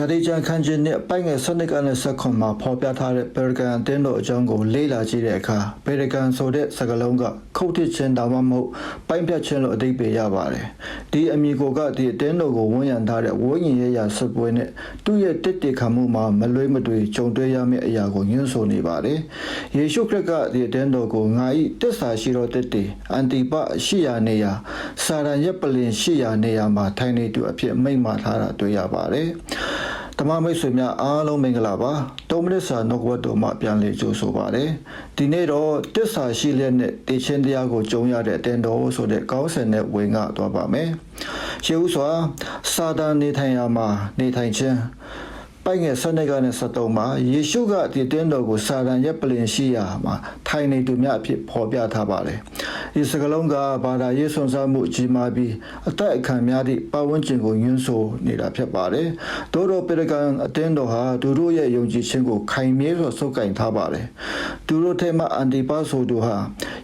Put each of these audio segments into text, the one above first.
ရာသီကျန်ခန်းချင်းနဲ့ပိုင်ငယ်စနစ်ကနေဆက်ခွန်မှာဖော်ပြထားတဲ့ပေရကန်အတင်းတို့အကြောင်းကိုလေ့လာကြည့်တဲ့အခါပေရကန်ဆိုတဲ့စကားလုံးကခုတ်ထစ်ခြင်းဒါမှမဟုတ်ပိုင်ပြတ်ခြင်းလို့အဓိပ္ပာယ်ရပါတယ်ဒီအမည်ကိုကဒီအတင်းတို့ကိုဝန်ရံထားတဲ့ဝိညာဉ်ရေးရာစစ်ပွဲနဲ့သူ့ရဲ့တစ်တေခံမှုမှာမလွဲမသွေကြုံတွေ့ရမယ့်အရာကိုညွှန်းဆိုနေပါတယ်ယေရှုခရစ်ကဒီအတင်းတို့ကိုငါဤတစ္ဆာရှိတော်တစ်တေအန်တီပရှိရာနေရာစာရန်ရဲ့ပလင်ရှိရာနေရာမှာထိုင်နေသူအဖြစ်မိန့်မာထားတာတွေ့ရပါတယ် တမမိတ်ဆွေများအားလုံးမင်္ဂလာပါတုံးမိနစ်စာနှုတ်ဝတ်တော်မှပြန်လည်ကြိုဆိုပါရစေဒီနေ့တော့တစ္ဆာရှိလက်နဲ့တေချင်းတရားကိုကြုံရတဲ့အတင်တော်ဆိုတဲ့ကောင်းစင်နဲ့ဝင်ငါသွားပါမယ်ရှေးဥစွာစာတန်နေထိုင်ရာမှာနေထိုင်ခြင်းပိုင်ငယ်စနစ်ကနေ73မှာယေရှုကဒီတင်းတော်ကိုစာတန်ရဲ့ပလင်ရှိရာမှာထိုင်နေသူများအဖြစ်ဖော်ပြထားပါတယ် ဒီစကလုံးကဘာသာရေးဆွန်စားမှုကြီးမားပြီးအသက်အခမ်းများသည့်ပတ်ဝန်းကျင်ကိုညွှန်းဆိုနေတာဖြစ်ပါတယ်တိုးတော်ပေရကန်အတင်းတော်ဟာသူတို့ရဲ့ယုံကြည်ခြင်းကိုခိုင်မြဲစွာစုပ်ကိုင်ထားပါတယ်သူတို့ထဲမှာအန်တီပါဆိုသူဟာ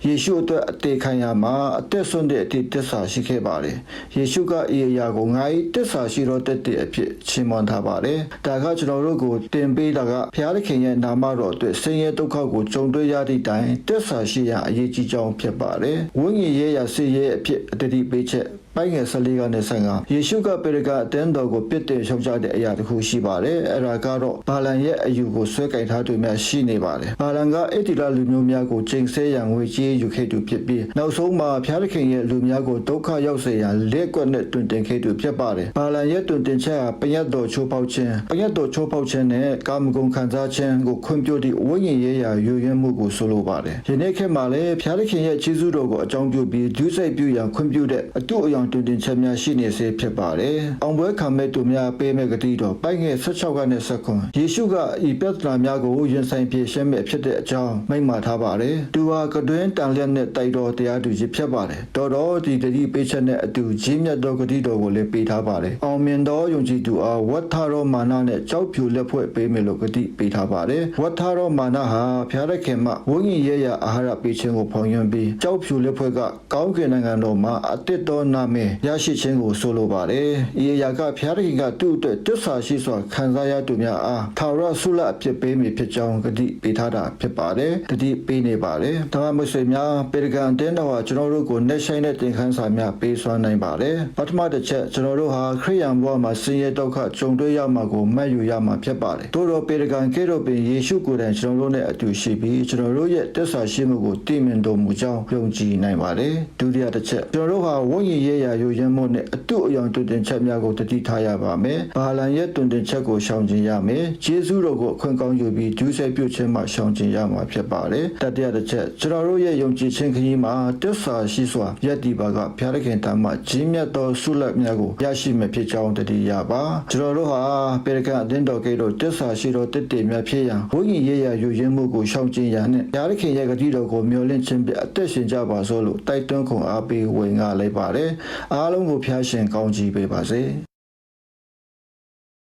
ယေရှုအတွက်အသေးခံရမှာအသက်ဆွန့်တဲ့အတိတစ္ဆာရှိခဲ့ပါတယ်ယေရှုကဤအရာကိုငါ၏တစ္ဆာရှိတော်တက်တဲ့အဖြစ်ချီးမွမ်းထားပါတယ်ဒါကကျွန်တော်တို့ကိုတင်ပေးတာကဘုရားသခင်ရဲ့နာမတော်အတွက်ဆင်းရဲဒုက္ခကိုကြုံတွေ့ရသည့်တိုင်တစ္ဆာရှိရာအရေးကြီးကြောင်းဖြစ်ပါတယ်ဝိညာဉ်ရေးရာစိတ်ရဲ့အဖြစ်အတတိပေးချက် ပိုင်ငယ်14ကနေ15ယေရှုကပေရကအတင်းတော်ကိုပြစ်တင်ရှုံချတဲ့အရာတစ်ခုရှိပါတယ်အဲ့ဒါကတော့ဘာလန်ရဲ့အယူကိုဆွဲကင်ထားသူများရှိနေပါတယ်ဘာလန်ကအေတီလာလူမျိုးများကိုချိန်ဆရန်ငွေကြေးယူခဲ့သူဖြစ်ပြီးနောက်ဆုံးမှာဖျားသခင်ရဲ့လူများကိုဒုက္ခရောက်စေရန်လက်ကွက်နဲ့တွင်တင်ခဲ့သူဖြစ်ပါတယ်ဘာလန်ရဲ့တွင်တင်ချက်ဟာပညတ်တော်ချိုးပေါက်ခြင်းပညတ်တော်ချိုးပေါက်ခြင်းနဲ့ကာမဂုဏ်ခံစားခြင်းကိုခွင့်ပြုသည့်ဝိညာဉ်ရေးရာယူရင်းမှုကိုဆိုလိုပါတယ်ယနေ့ခေတ်မှာလည်းဖျားသခင်ရဲ့ခြေဆုတော်ကိုအကြောင်းပြုပြီးဒုစိတ်ပြုရန်ခွင့်ပြုတဲ့အတုအယောင်တွင်တင်ချက်များရှိနေစေဖြစ်ပါတယ်။အောင်ပွဲခံမဲ့သူများပေးမဲ့ဂတိတော်ပိုက်ငယ်16ကနေ19ယေရှုကဤပြဿနာများကိုရင်ဆိုင်ဖြေရှင်းမဲ့ဖြစ်တဲ့အကြောင်းမိန့်မာထားပါတယ်။သူဟာကတွင်တန်လျက်နဲ့တိုက်တော်တရားသူကြီးဖြစ်ပါတယ်။တော်တော်ဒီဂတိပေးချက်နဲ့အတူကြီးမြတ်သောဂတိတော်ကိုလည်းပေးထားပါတယ်။အောင်မြင်သောယုံကြည်သူအားဝတ်ထားသောမာနနဲ့ကြောက်ဖြူလက်ဖွဲ့ပေးမယ်လို့ဂတိပေးထားပါတယ်။ဝတ်ထားသောမာနဟာဖျားတဲ့ခင်မှဝိညာဉ်ရေးရာအာဟာရပေးခြင်းကိုဖော်ညွှန်းပြီးကြောက်ဖြူလက်ဖွဲ့ကကောင်းကင်နိုင်ငံတော်မှာအတစ်တော်နာမည်ရရှိခြင်းကိုဆိုလိုပါတယ်။ဤအရာကဖျားတဲ့ခင်ကသူ့အတွက်တစ္ဆာရှိစွာခံစားရသူများအားထာဝရဆုလအဖြစ်ပေးမည်ဖြစ်ကြောင်းဂတိပေးထားတာဖြစ်ပါတယ်။ဂတိပေးနေပါတယ်။ဒါမှမဟုတ်များပေရကန်တင်းတော်ဟာကျွန်တော်တို့ကိုနှက်ဆိုင်တဲ့တင်ခန်းစာများပေးစွမ်းနိုင်ပါတယ်။ပထမတစ်ချက်ကျွန်တော်တို့ဟာခရိယန်ဘဝမှာဆင်းရဲဒုက္ခကြုံတွေ့ရမှာကိုမှတ်ယူရမှာဖြစ်ပါတယ်။တို့တော့ပေရကန်ကဲတော့ပင်ယေရှုကိုယ်တိုင်ကျွန်တော်တို့နဲ့အတူရှိပြီးကျွန်တော်တို့ရဲ့တစ္ဆာရှိမှုကိုတည်မြင်တော်မူကြောင်းယုံကြည်နိုင်ပါတယ်။ဒုတိယတစ်ချက်ကျွန်တော်တို့ဟာဝိညာဉ်ရေးရာယိုယင်းမှုနဲ့အတုအယောင်တွင်တင်ချက်များကိုတတိထားရပါမယ်။ဘာလန်ရဲ့တွင်တင်ချက်ကိုရှောင်ကျင်ရမယ်။ဂျေဇုတော်ကိုအခွင့်ကောင်းယူပြီးဒုစရိုက်ပြုခြင်းမှရှောင်ကျင်ရမှာဖြစ်ပါတယ်။တတိယတစ်ချက်ကျွန်တော်တို့ရဲ့ယုံကြည်ခြင်းခရီးမှာတစ္ဆာရှိစွာယက်တီပါကဘုရားသခင်တမ်းမှကြီးမြတ်သောဆုလက်များကိုရရှိမယ်ဖြစ်ကြောင်းတတိယပါ။ကျွန်တော်တို့ဟာပေရကန်အတင်းတော်ကဲ့သို့တစ္ဆာရှိသောတည်တည်များဖြစ်ရန်ဝိညာဉ်ရေးရာယူရင်းမှုကိုရှောင်ကျင်ရန်နဲ့ဘုရားသခင်ရဲ့ဂတိတော်ကိုမျှော်လင့်ခြင်းဖြင့်အသက်ရှင်ကြပါစို့လို့တိုက်တွန်းခွန်အားပေးဝင်ငါလိုက်ပါတယ်။အားလုံးကိုဖျားရှင်ကောင်းချီးပေးပါစေ။